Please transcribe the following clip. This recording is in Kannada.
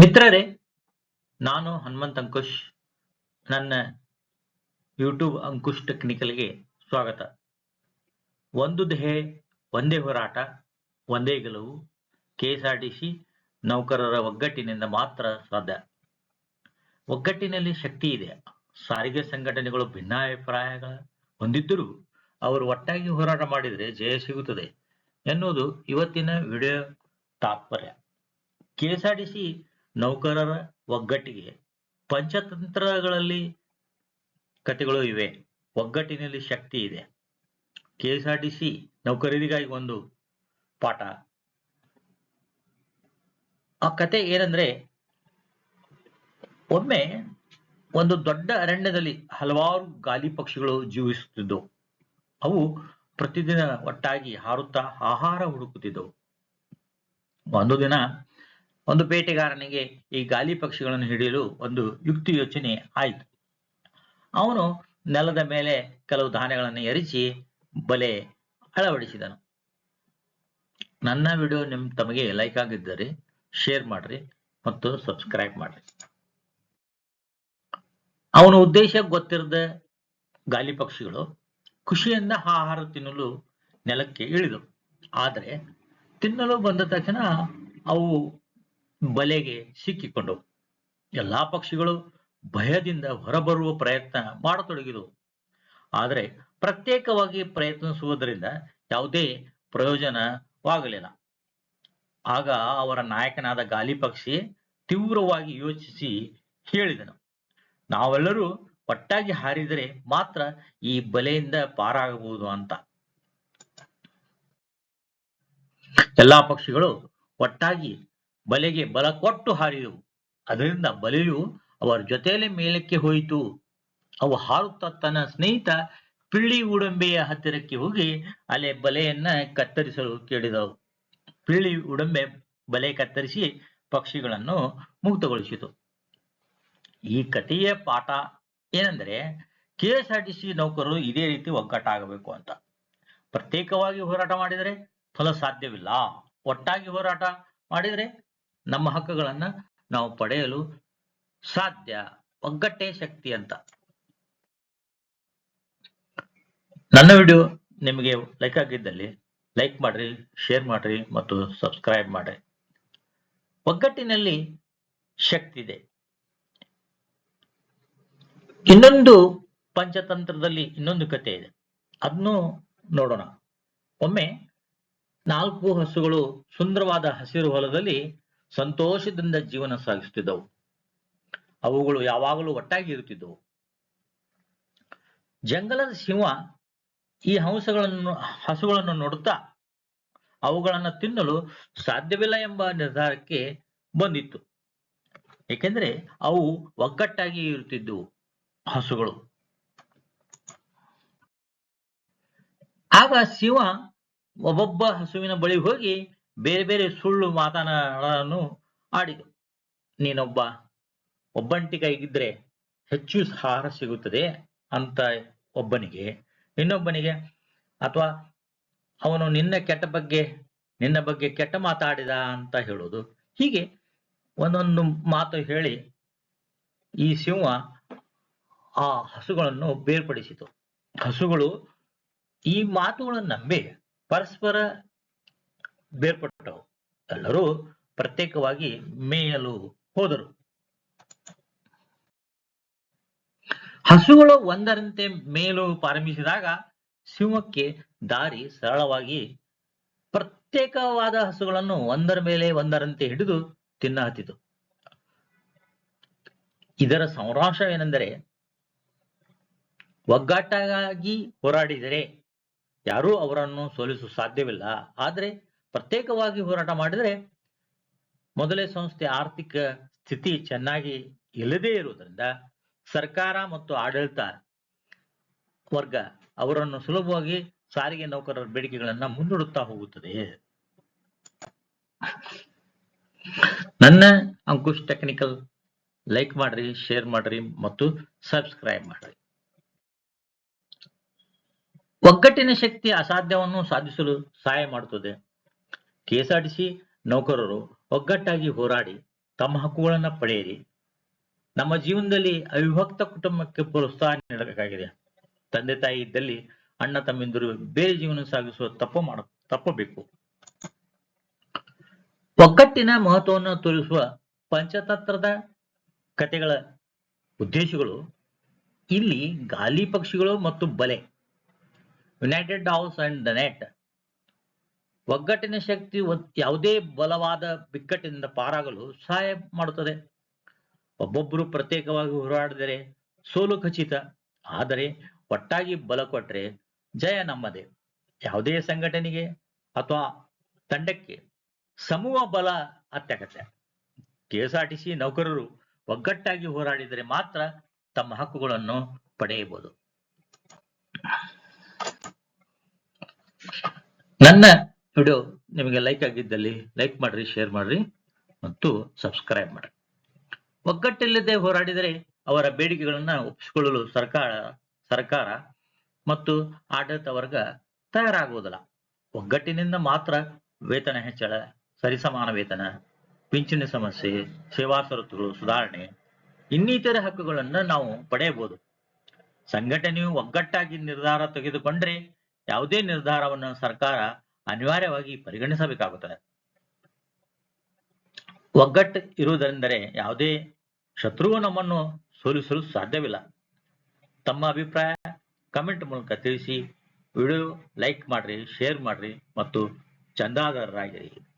ಮಿತ್ರರೇ, ನಾನು ಹನುಮಂತ್ ಅಂಕುಶ್, ನನ್ನ ಯೂಟ್ಯೂಬ್ ಅಂಕುಶ್ ಟೆಕ್ನಿಕಲ್ಗೆ ಸ್ವಾಗತ. ಒಂದು ದೇಹೆ, ಒಂದೇ ಹೋರಾಟ, ಒಂದೇ ಗೆಲುವು, ಕೆಎಸ್ಆರ್ಟಿಸಿ ನೌಕರರ ಒಗ್ಗಟ್ಟಿನಿಂದ ಮಾತ್ರ ಸಾಧ್ಯ. ಒಗ್ಗಟ್ಟಿನಲ್ಲಿ ಶಕ್ತಿ ಇದೆ. ಸಾರಿಗೆ ಸಂಘಟನೆಗಳು ಭಿನ್ನಾಭಿಪ್ರಾಯಗಳ ಹೊಂದಿದ್ದರೂ ಅವರು ಒಟ್ಟಾಗಿ ಹೋರಾಟ ಮಾಡಿದರೆ ಜಯ ಸಿಗುತ್ತದೆ ಎನ್ನುವುದು ಇವತ್ತಿನ ವಿಡಿಯೋ ತಾತ್ಪರ್ಯ. ಕೆಎಸ್ಆರ್ಟಿಸಿ ನೌಕರರ ಒಗ್ಗಟ್ಟಿಗೆ ಪಂಚತಂತ್ರಗಳಲ್ಲಿ ಕಥೆಗಳು ಇವೆ. ಒಗ್ಗಟ್ಟಿನಲ್ಲಿ ಶಕ್ತಿ ಇದೆ. ಕೆಎಸ್ಆರ್ಟಿಸಿ ನೌಕರರಿಗಾಗಿ ಒಂದು ಪಾಠ. ಆ ಕತೆ ಏನಂದ್ರೆ, ಒಮ್ಮೆ ಒಂದು ದೊಡ್ಡ ಅರಣ್ಯದಲ್ಲಿ ಹಲವಾರು ಗಾಲಿ ಪಕ್ಷಿಗಳು ಜೀವಿಸುತ್ತಿದ್ದವು ಅವು ಪ್ರತಿದಿನ ಒಟ್ಟಾಗಿ ಹಾರುತ್ತಾ ಆಹಾರ ಹುಡುಕುತ್ತಿದ್ದವು. ಒಂದು ದಿನ ಒಂದು ಬೇಟೆಗಾರನಿಗೆ ಈ ಗಾಲಿ ಪಕ್ಷಿಗಳನ್ನು ಹಿಡಿಯಲು ಒಂದು ಯುಕ್ತಿ ಯೋಚನೆ ಆಯಿತು. ಅವನು ನೆಲದ ಮೇಲೆ ಕೆಲವು ಧಾನ್ಯಗಳನ್ನು ಎರಿಸಿ ಬಲೆ ಅಳವಡಿಸಿದನು. ನನ್ನ ವಿಡಿಯೋ ನಿಮ್ ತಮಗೆ ಲೈಕ್ ಆಗಿದ್ದರೆ ಶೇರ್ ಮಾಡ್ರಿ ಮತ್ತು ಸಬ್ಸ್ಕ್ರೈಬ್ ಮಾಡ್ರಿ. ಅವನ ಉದ್ದೇಶ ಗೊತ್ತಿರದ ಗಾಲಿ ಪಕ್ಷಿಗಳು ಖುಷಿಯಿಂದ ಆಹಾರ ತಿನ್ನಲು ನೆಲಕ್ಕೆ ಇಳಿದವು. ಆದರೆ ತಿನ್ನಲು ಬಂದ ತಕ್ಷಣ ಅವು ಬಲೆಗೆ ಸಿಕ್ಕಿಕೊಂಡವು. ಎಲ್ಲಾ ಪಕ್ಷಿಗಳು ಭಯದಿಂದ ಹೊರಬರುವ ಪ್ರಯತ್ನ ಮಾಡತೊಡಗಿದವು. ಆದರೆ ಪ್ರತ್ಯೇಕವಾಗಿ ಪ್ರಯತ್ನಿಸುವುದರಿಂದ ಯಾವುದೇ ಪ್ರಯೋಜನವಾಗಲಿಲ್ಲ. ಆಗ ಅವರ ನಾಯಕನಾದ ಗಾಲಿ ಪಕ್ಷಿ ತೀವ್ರವಾಗಿ ಯೋಚಿಸಿ ಹೇಳಿದನು, ನಾವೆಲ್ಲರೂ ಒಟ್ಟಾಗಿ ಹಾರಿದರೆ ಮಾತ್ರ ಈ ಬಲೆಯಿಂದ ಪಾರಾಗಬಹುದು ಅಂತ. ಎಲ್ಲಾ ಪಕ್ಷಿಗಳು ಒಟ್ಟಾಗಿ ಬಲೆಗೆ ಬಲ ಕೊಟ್ಟು ಹಾರಿದವು. ಅದರಿಂದ ಬಲೆಯು ಅವರ ಜೊತೆಯಲ್ಲಿ ಮೇಲಕ್ಕೆ ಹೋಯಿತು. ಅವು ಹಾರುತ್ತಾ ತನ್ನ ಸ್ನೇಹಿತ ಪಿಳ್ಳಿ ಉಡಂಬೆಯ ಹತ್ತಿರಕ್ಕೆ ಹೋಗಿ ಅಲೆ ಬಲೆಯನ್ನ ಕತ್ತರಿಸಲು ಕೇಳಿದವು. ಪಿಳ್ಳಿ ಉಡಂಬೆ ಬಲೆ ಕತ್ತರಿಸಿ ಪಕ್ಷಿಗಳನ್ನು ಮುಕ್ತಗೊಳಿಸಿತು. ಈ ಕಥೆಯ ಪಾಠ ಏನಂದ್ರೆ K S R T C ನೌಕರರು ಇದೇ ರೀತಿ ಒಗ್ಗಟ್ಟಾಗಬೇಕು ಅಂತ. ಪ್ರತ್ಯೇಕವಾಗಿ ಹೋರಾಟ ಮಾಡಿದರೆ ಫಲ ಸಾಧ್ಯವಿಲ್ಲ. ಒಟ್ಟಾಗಿ ಹೋರಾಟ ಮಾಡಿದರೆ ನಮ್ಮ ಹಕ್ಕುಗಳನ್ನ ನಾವು ಪಡೆಯಲು ಸಾಧ್ಯ ಒಗ್ಗಟ್ಟೇ ಶಕ್ತಿ ಅಂತ. ನನ್ನ ವಿಡಿಯೋ ನಿಮಗೆ ಲೈಕ್ ಆಗಿದ್ದಲ್ಲಿ ಲೈಕ್ ಮಾಡ್ರಿ ಶೇರ್ ಮಾಡ್ರಿ ಮತ್ತು ಸಬ್ಸ್ಕ್ರೈಬ್ ಮಾಡ್ರಿ. ಒಗ್ಗಟ್ಟಿನಲ್ಲಿ ಶಕ್ತಿ ಇದೆ. ಇನ್ನೊಂದು ಪಂಚತಂತ್ರದಲ್ಲಿ ಇನ್ನೊಂದು ಕಥೆ ಇದೆ. ಅದನ್ನು ನೋಡೋಣ. ಒಮ್ಮೆ ನಾಲ್ಕು ಹಸುಗಳು ಸುಂದರವಾದ ಹಸಿರು ಹೊಲದಲ್ಲಿ ಸಂತೋಷದಿಂದ ಜೀವನ ಸಾಗಿಸುತ್ತಿದ್ದವು ಅವುಗಳು ಯಾವಾಗಲೂ ಒಟ್ಟಾಗಿ ಇರುತ್ತಿದ್ದವು. ಜಂಗಲದ ಸಿಂಹ ಈ ಹಂಸಗಳನ್ನು, ಹಸುಗಳನ್ನು ನೋಡುತ್ತಾ ಅವುಗಳನ್ನು ತಿನ್ನಲು ಸಾಧ್ಯವಿಲ್ಲ ಎಂಬ ನಿರ್ಧಾರಕ್ಕೆ ಬಂದಿತ್ತು. ಏಕೆಂದರೆ ಅವು ಒಗ್ಗಟ್ಟಾಗಿ ಇರುತ್ತಿದ್ದವು, ಹಸುಗಳು. ಆಗ ಸಿಂಹ ಒಬ್ಬೊಬ್ಬ ಹಸುವಿನ ಬಳಿ ಹೋಗಿ ಬೇರೆ ಬೇರೆ ಸುಳ್ಳು ಮಾತನಾಡನ್ನು ಆಡಿತು ನೀನೊಬ್ಬ ಒಬ್ಬಂಟಿಗಾಗಿದ್ರೆ ಹೆಚ್ಚು ಸಹಾರ ಸಿಗುತ್ತದೆ ಅಂತ ಒಬ್ಬನಿಗೆ. ಇನ್ನೊಬ್ಬನಿಗೆ, ಅಥವಾ ಅವನು ನಿನ್ನ ಕೆಟ್ಟ ಬಗ್ಗೆ, ನಿನ್ನ ಬಗ್ಗೆ ಕೆಟ್ಟ ಮಾತಾಡಿದ ಅಂತ ಹೇಳೋದು. ಹೀಗೆ ಒಂದೊಂದು ಮಾತು ಹೇಳಿ ಈ ಸಿಂಹ ಆ ಹಸುಗಳನ್ನು ಬೇರ್ಪಡಿಸಿತು. ಹಸುಗಳು ಈ ಮಾತುಗಳನ್ನು ನಂಬಿ ಪರಸ್ಪರ ಬೇರ್ಪಟ್ಟವು. ಎಲ್ಲರೂ ಪ್ರತ್ಯೇಕವಾಗಿ ಮೇಯಲು ಹೋದರು. ಹಸುಗಳು ಒಂದರಂತೆ ಮೇಲು ಪ್ರಾರಂಭಿಸಿದಾಗ ಸಿಂಹಕ್ಕೆ ದಾರಿ ಸರಳವಾಗಿ ಪ್ರತ್ಯೇಕವಾದ ಹಸುಗಳನ್ನು ಒಂದರ ಮೇಲೆ ಒಂದರಂತೆ ಹಿಡಿದು ತಿನ್ನಹತ್ತಿತು ಇದರ ಸಾರಾಂಶ ಏನೆಂದರೆ ಒಗ್ಗಟ್ಟಾಗಿ ಹೋರಾಡಿದರೆ ಯಾರೂ ಅವರನ್ನು ಸೋಲಿಸಲು ಸಾಧ್ಯವಿಲ್ಲ. ಆದರೆ ಪ್ರತ್ಯೇಕವಾಗಿ ಹೋರಾಟ ಮಾಡಿದರೆ ಮೊದಲೇ ಸಂಸ್ಥೆ ಆರ್ಥಿಕ ಸ್ಥಿತಿ ಚೆನ್ನಾಗಿ ಇಲ್ಲದೇ ಇರುವುದರಿಂದ ಸರ್ಕಾರ ಮತ್ತು ಆಡಳಿತ ವರ್ಗ ಅವರನ್ನು ಸುಲಭವಾಗಿ ಸಾರಿಗೆ ನೌಕರರ ಬೇಡಿಕೆಗಳನ್ನ ಮುಂದೂಡುತ್ತಾ ಹೋಗುತ್ತದೆ. ನನ್ನ ಅಂಕುಶ್ ಟೆಕ್ನಿಕಲ್ ಲೈಕ್ ಮಾಡ್ರಿ ಶೇರ್ ಮಾಡ್ರಿ ಮತ್ತು ಸಬ್ಸ್ಕ್ರೈಬ್ ಮಾಡ್ರಿ. ಒಗ್ಗಟ್ಟಿನ ಶಕ್ತಿ ಅಸಾಧ್ಯವನ್ನು ಸಾಧಿಸಲು ಸಹಾಯ ಮಾಡುತ್ತದೆ. ಕೆಎಸ್ಆರ್ಟಿಸಿ ನೌಕರರು ಒಗ್ಗಟ್ಟಾಗಿ ಹೋರಾಡಿ ತಮ್ಮ ಹಕ್ಕುಗಳನ್ನು ಪಡೆಯಿರಿ. ನಮ್ಮ ಜೀವನದಲ್ಲಿ ಅವಿಭಕ್ತ ಕುಟುಂಬಕ್ಕೆ ಪ್ರೋತ್ಸಾಹ ನೀಡಬೇಕಾಗಿದೆ. ತಂದೆ ತಾಯಿ ಇದ್ದಲ್ಲಿ ಅಣ್ಣ ತಮ್ಮಿಂದರು ಬೇರೆ ಜೀವನ ಸಾಗಿಸುವ ತಪ್ಪು ಮಾಡ, ತಪ್ಪಬೇಕು. ಒಗ್ಗಟ್ಟಿನ ಮಹತ್ವವನ್ನು ತೋರಿಸುವ ಪಂಚತಂತ್ರದ ಕತೆಗಳ ಉದ್ದೇಶಗಳು ಇಲ್ಲಿ ಗಾಲಿ ಪಕ್ಷಿಗಳು ಮತ್ತು ಬಲೆ. United house and the net ಒಗ್ಗಟ್ಟಿನ ಶಕ್ತಿ ಯಾವುದೇ ಬಲವಾದ ಬಿಕ್ಕಟ್ಟಿನಿಂದ ಪಾರಾಗಲು ಸಹಾಯ ಮಾಡುತ್ತದೆ. ಒಬ್ಬೊಬ್ಬರು ಪ್ರತ್ಯೇಕವಾಗಿ ಹೋರಾಡಿದರೆ ಸೋಲು ಖಚಿತ. ಆದರೆ ಒಟ್ಟಾಗಿ ಬಲ ಕೊಟ್ರೆ ಜಯ ನಮ್ಮದೇ. ಯಾವುದೇ ಸಂಘಟನೆಗೆ ಅಥವಾ ತಂಡಕ್ಕೆ ಸಮೂಹ ಬಲ ಅತ್ಯಗತ್ಯ. ಕೆಎಸ್ಆರ್ಟಿಸಿ ನೌಕರರು ಒಗ್ಗಟ್ಟಾಗಿ ಹೋರಾಡಿದರೆ ಮಾತ್ರ ತಮ್ಮ ಹಕ್ಕುಗಳನ್ನು ಪಡೆಯಬಹುದು. ನನ್ನ ವಿಡಿಯೋ ನಿಮಗೆ ಲೈಕ್ ಆಗಿದ್ದಲ್ಲಿ ಲೈಕ್ ಮಾಡ್ರಿ ಶೇರ್ ಮಾಡ್ರಿ ಮತ್ತು ಸಬ್ಸ್ಕ್ರೈಬ್ ಮಾಡ್ರಿ. ಒಗ್ಗಟ್ಟಿಲ್ಲದೆ ಹೋರಾಡಿದರೆ ಅವರ ಬೇಡಿಕೆಗಳನ್ನ ಒಪ್ಪಿಸಿಕೊಳ್ಳಲು ಸರ್ಕಾರ ಸರ್ಕಾರ ಮತ್ತು ಆಡಳಿತ ವರ್ಗ ತಯಾರಾಗುವುದಿಲ್ಲ. ಒಗ್ಗಟ್ಟಿನಿಂದ ಮಾತ್ರ ವೇತನ ಹೆಚ್ಚಳ, ಸರಿಸಮಾನ ವೇತನ, ಪಿಂಚಣಿ ಸಮಸ್ಯೆ, ಸೇವಾ ಸರತುಗಳು ಸುಧಾರಣೆ, ಇನ್ನಿತರ ಹಕ್ಕುಗಳನ್ನ ನಾವು ಪಡೆಯಬಹುದು. ಸಂಘಟನೆಯು ಒಗ್ಗಟ್ಟಾಗಿ ನಿರ್ಧಾರ ತೆಗೆದುಕೊಂಡ್ರೆ ಯಾವುದೇ ನಿರ್ಧಾರವನ್ನು ಸರ್ಕಾರ ಅನಿವಾರ್ಯವಾಗಿ ಪರಿಗಣಿಸಬೇಕಾಗುತ್ತದೆ. ಒಗ್ಗಟ್ಟು ಇರುವುದೆಂದರೆ ಯಾವುದೇ ಶತ್ರುವು ನಮ್ಮನ್ನು ಸೋಲಿಸಲು ಸಾಧ್ಯವಿಲ್ಲ. ತಮ್ಮ ಅಭಿಪ್ರಾಯ ಕಮೆಂಟ್ ಮೂಲಕ ತಿಳಿಸಿ. ವಿಡಿಯೋ ಲೈಕ್ ಮಾಡ್ರಿ, ಶೇರ್ ಮಾಡ್ರಿ ಮತ್ತು ಚಂದಾದಾರರಾಗಿರಿ.